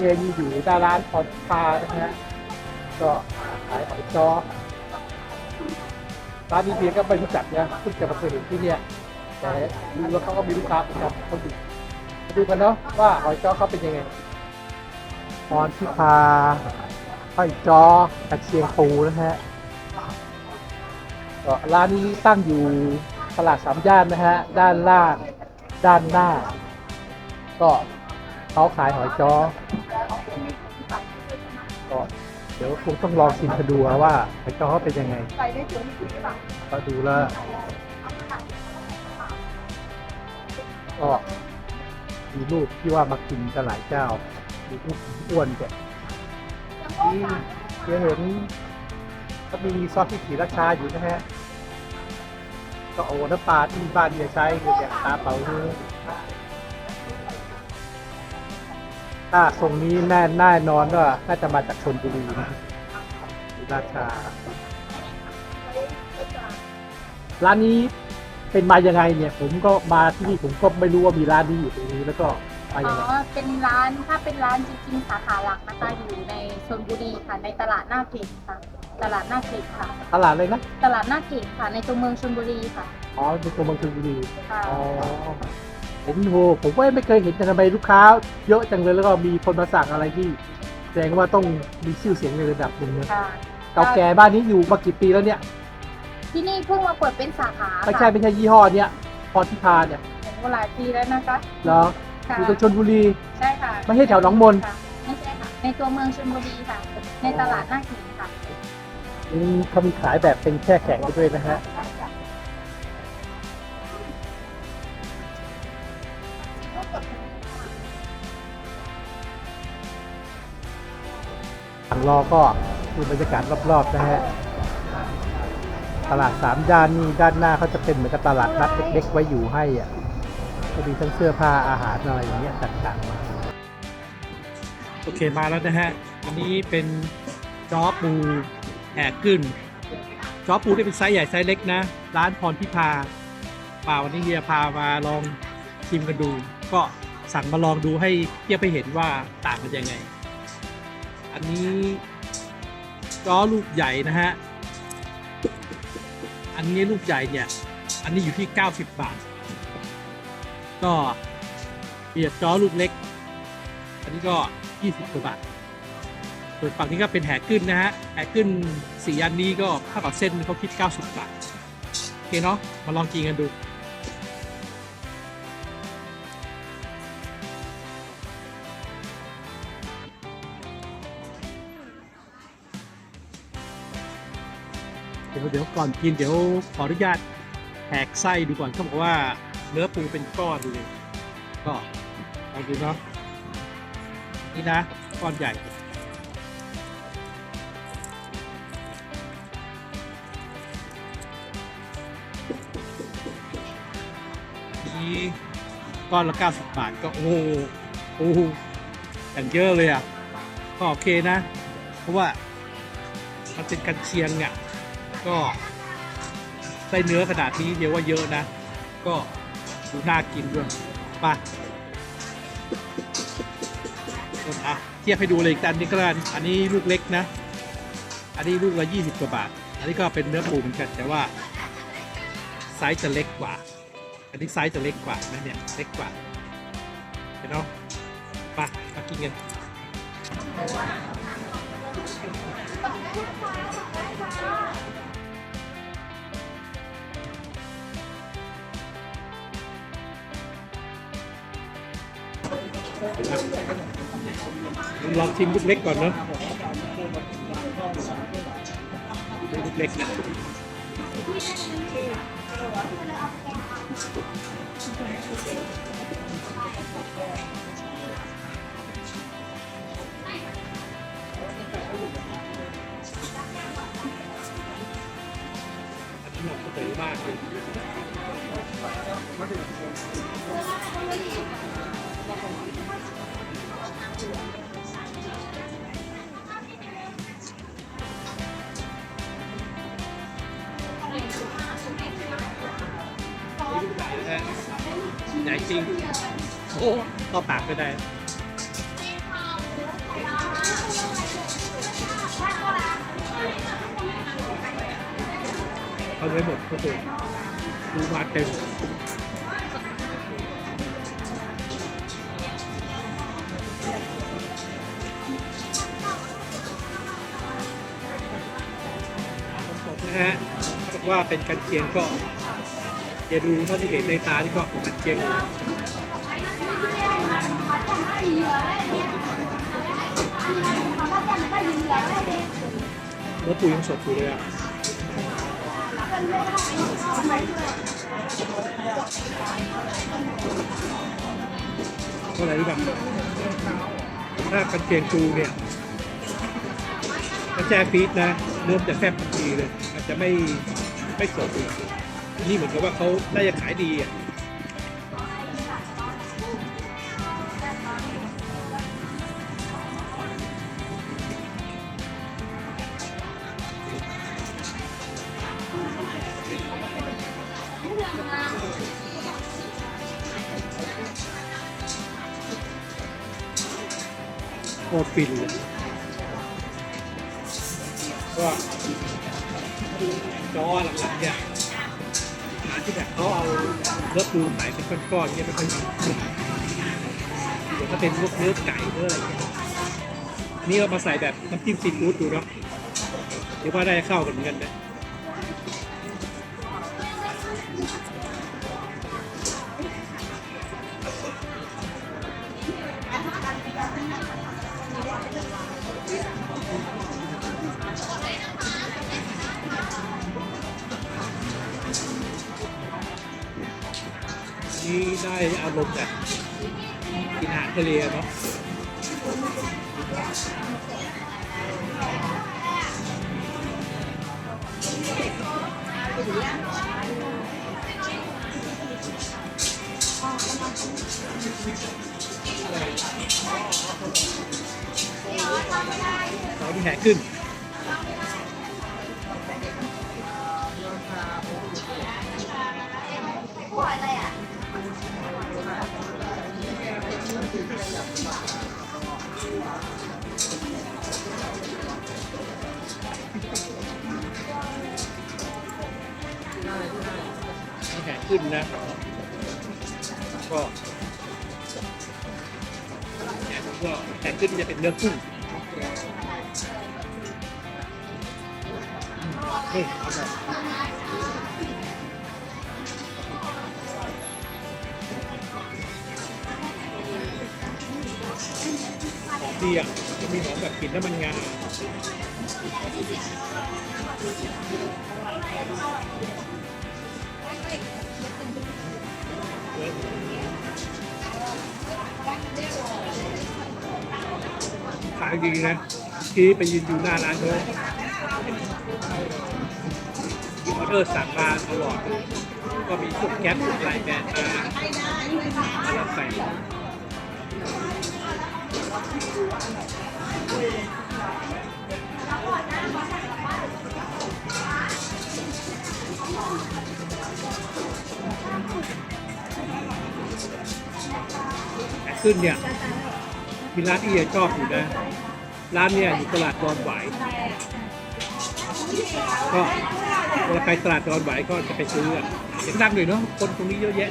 เลยมีอยู่หน้าร้านพรพานะฮะก็ขายหอยจ้อร้านนี้เพียงก็ไม่รู้จักนะเพิ่งจะมาเคยเห็นที่เนี่ยแต่ดูแล้วเขาก็มีลูกค้าประจำเขาดูมาดูกันเนาะว่าหอยจ้อเขาเป็นยังไงพรพิพาหอยจ้อกระเชียงปูนะฮะก็ร้านนี้ตั้งอยู่ตลาดสามย่านนะฮะด้านล่างด้านหน้า ก็ เขาขายหอยจ้อก็เดี๋ยวคงต้องลองชิมกันดูว่าหอยจ้อเขาเป็นยังไงก็ดูแล้วก็มีรูปที่ว่ามากินกันหลายเจ้ามีรูปอ้วนแกนี่เดี๋ยวเห็นก็มีซอสพริกสีราชาอยู่นะฮะก็โอ้น้ำปลาที่บ้านเนี่ยใช้คือแบบตาเปล่าเนื้อ ถ้าทรงนี้แน่แน่นอนว่าน่าจะมาจากชนบุรีนะศรีราชา ร้านนี้เป็นมายังไงเนี่ย ผมก็มาที่นี่ผมก็ไม่รู้ว่ามีร้านนี้อยู่ตรงนี้แล้วก็มาอ๋ยังอไงเป็นร้านถ้าเป็นร้านจริงๆสาขาหลักนะคะอยู่ในชลบุรีค่ะในตลาดหน้าเก่งค่ะ ตลาดหน้าเก่งค่ะ ตลาดเลยนะตลาดหน้าเก่งค่ะในตัวเมืองชลบุรีค่ะอ๋อในตัวเมืองชลบุรีค่ะ อ๋อ เห็นโหผมก็ไม่เคยเห็นแต่ทำไมลูกค้า เยอะจังเลยแล้วก็มีคนมาสั่งอะไรที่แสดงว่าต้องมีชื่อเสียงในระดับหนึ่งนะค่ะเก่าแก่บ้านนี้อยู่มากี่ปีแล้วเนี่ยที่นี่เพิ่งมาเปิดเป็นสาขาไม่ใช่ไม่ใช่ยี่ห้อเนี้ยพรทิพาเนี่ยโอ้หลายปีแล้วนะคะเหรอค่ะอยู่ตรงชนบุรี ใช่ค่ะไม่ใช่แถวหนองมน ค่ะไม่ใช่ค่ะ ในตัวเมืองชลบุรีค่ะ ในตลาดหน้าเก่งค่ะอืมเขามีขายแบบเป็นแช่แข็งไปด้วยนะฮะางรอก็ดูบรรยากาศรอบๆนะฮะตลาดสามย่านนี่ด้านหน้าเขาจะเป็นเหมือนกับตลาดนัดเล็กๆไว้อยู่ให้อะก็มีทั้งเสื้อผ้าอาหารอะไรอย่างเงี้ยต่างๆ โอเคมาแล้วนะฮะ อันนี้เป็นจอปูแหกขึ้นจอปูที่เป็นไซส์ใหญ่ไซส์เล็กนะ ร้านพรพิพาป่าวันนี้เฮียพามาลองชิมกันดู ก็สั่งมาลองดูให้เทียบให้เห็นว่าต่างกันยังไง อันนี้จอลูกใหญ่นะฮะ อันนี้ลูกใหญ่เนี่ย อันนี้อยู่ที่ 90 บาท ก็เปรียบจอลูกเล็ก อันนี้ก็ 20กว่าบาท ส่วนฝั่งนี้ก็เป็นแหกขึ้นนะฮะ แหกขึ้นสีอันนี้ก็ค่ากับเส้นเขาคิด 90 บาท โอเคเนาะ มาลองกินกันดู เดี๋ยวก่อนกินเดี๋ยวขออนุญาตแหกไส้ดูก่อนเขาบอกว่าเนื้อปูเป็นก้อนเลยก็ลองดูเนาะนี่นะก้อนใหญ่นี่ก้อนละ 90 บาทก็โอ้โหโอ้โหอย่างเยอะเลยอะก็โอเคนะ เพราะว่ามันเป็นกันเชียงเนี่ย ก็ไส้เนื้อขนาดนี้เดียวว่าเยอะนะ ก็ดูน่ากินด้วยไปอะเทียบให้ดูเลยอีกอันนี้ก็แล้วกันอันนี้ลูกเล็กนะ อันนี้ลูกละยี่สิบกว่าบาท อันนี้ก็เป็นเนื้อปูเหมือนกันแต่ว่าไซส์จะเล็กกว่า อันนี้ไซส์จะเล็กกว่านะเนี่ยเล็กกว่าเห็นเนาะไปมากินกัน ลองชิมลูกเล็กก่อนเนาะลูกเล็กนะอันมดก็เลยมากเลย ใหญ่จริง โอ้ต่อปากก็ได้ เขาไว้หมดก็คือดูมาเต็ม นะฮะบอกว่าเป็นกันเชียงก็อย่าดูเท่าที่เห็นในตาที่ก็กันเชียงแล้วปูยังสดอยู่เลยอะเพราะอะไรรู้ป่ะถ้ากันเชียงปูเนี่ยถ้าแช่ฟีดนะ เริ่มจะแฟบทันทีเลยอาจจะไม่ไม่สดเลยนนี่เหมือนกับว่าเขาน่าจะขายดีอะโคตรฟินเลย ก็จอหลังๆเนี่ยร้านที่แบบเขาเอาเนื้อปูใส่เป็นก้อนๆเนี่ยไม่ค่อยมีเดี๋ยวถ้าเป็นพวกเนื้อไก่เนื้ออะไรเงี้ยนี่เรามาใส่แบบน้ำจิ้มซีฟู้ดดูเนาะเดี๋ยวว่าได้เข้ากันเหมือนกันนะ นี่ได้อารมณ์แบบกินอาหารทะเลเนาะเราที่แหกขึ้น ขึ้นนะ ก็แขนก็แขนขึ้นจะเป็นเนื้อกุ้งเฮ้ยเอาแบบหอมดีอะจะมีหอมแบบกลิ่นน้ำมันงา ขายดีนะ ที่ไปยืนอยู่หน้าร้านเขาออเดอร์สั่งมาตลอด ก็มีพวกแก๊ปพวกไลน์แมนมามารับใส่แต่ ขึ้นเนี่ยมีร้านที่ชอบอยู่นะ ร้านเนี่ยอยู่ตลาดดอนหวายก็เวลาไปตลาดดอนหวายก็จะไปซื้อเสียงดังเลยเนาะคนตรงนี้เยอะแยะ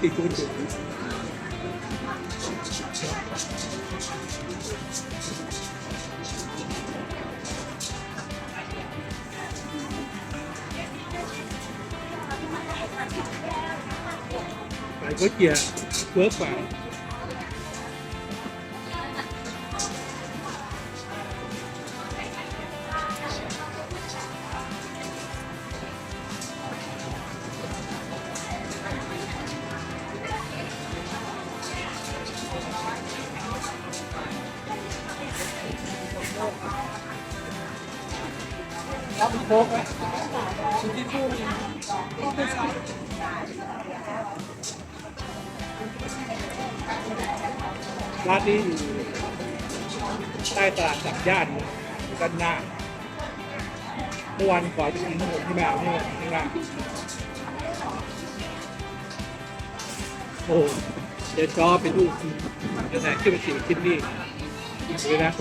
เลยของทำ จิ้มซีฟู้ดอยู่ขายก๋วยเตี๋ยวเวิร์กกว่ารับโค้กไหมที่คู่ร้านนี้อยู่ใต้ตลาดสามย่านด้านหน้าเมื่อวันก่อนไปกินขนมที่แมวนี่นี่นะโอ้เดี๋ยวจอไปดูจะแต่ขึ้นไปสี่คิดนี่ดูนะ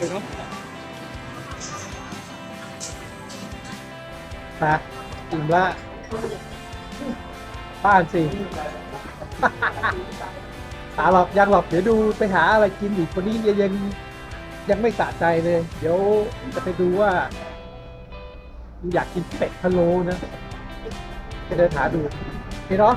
ดี๋ยวเนาะนะอิ่มละบ้านสิตาหรอกยังหรอกเดี๋ยวดูไปหาอะไรกินอีกคนนี้ยังยังยังไม่สะใจเลย เดี๋ยวจะไปดูว่าอยากกินเป็ดพะโล้นะ จะเดินหาดูเห็นเนาะ